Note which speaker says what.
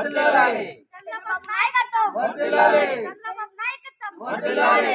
Speaker 1: వర్ధిల్లాలి.
Speaker 2: చంద్రబాబు నాయకత్వం
Speaker 1: వర్ధిల్లాలి.
Speaker 2: చంద్రబాబు నాయకత్వం
Speaker 1: వర్ధిల్లాలి.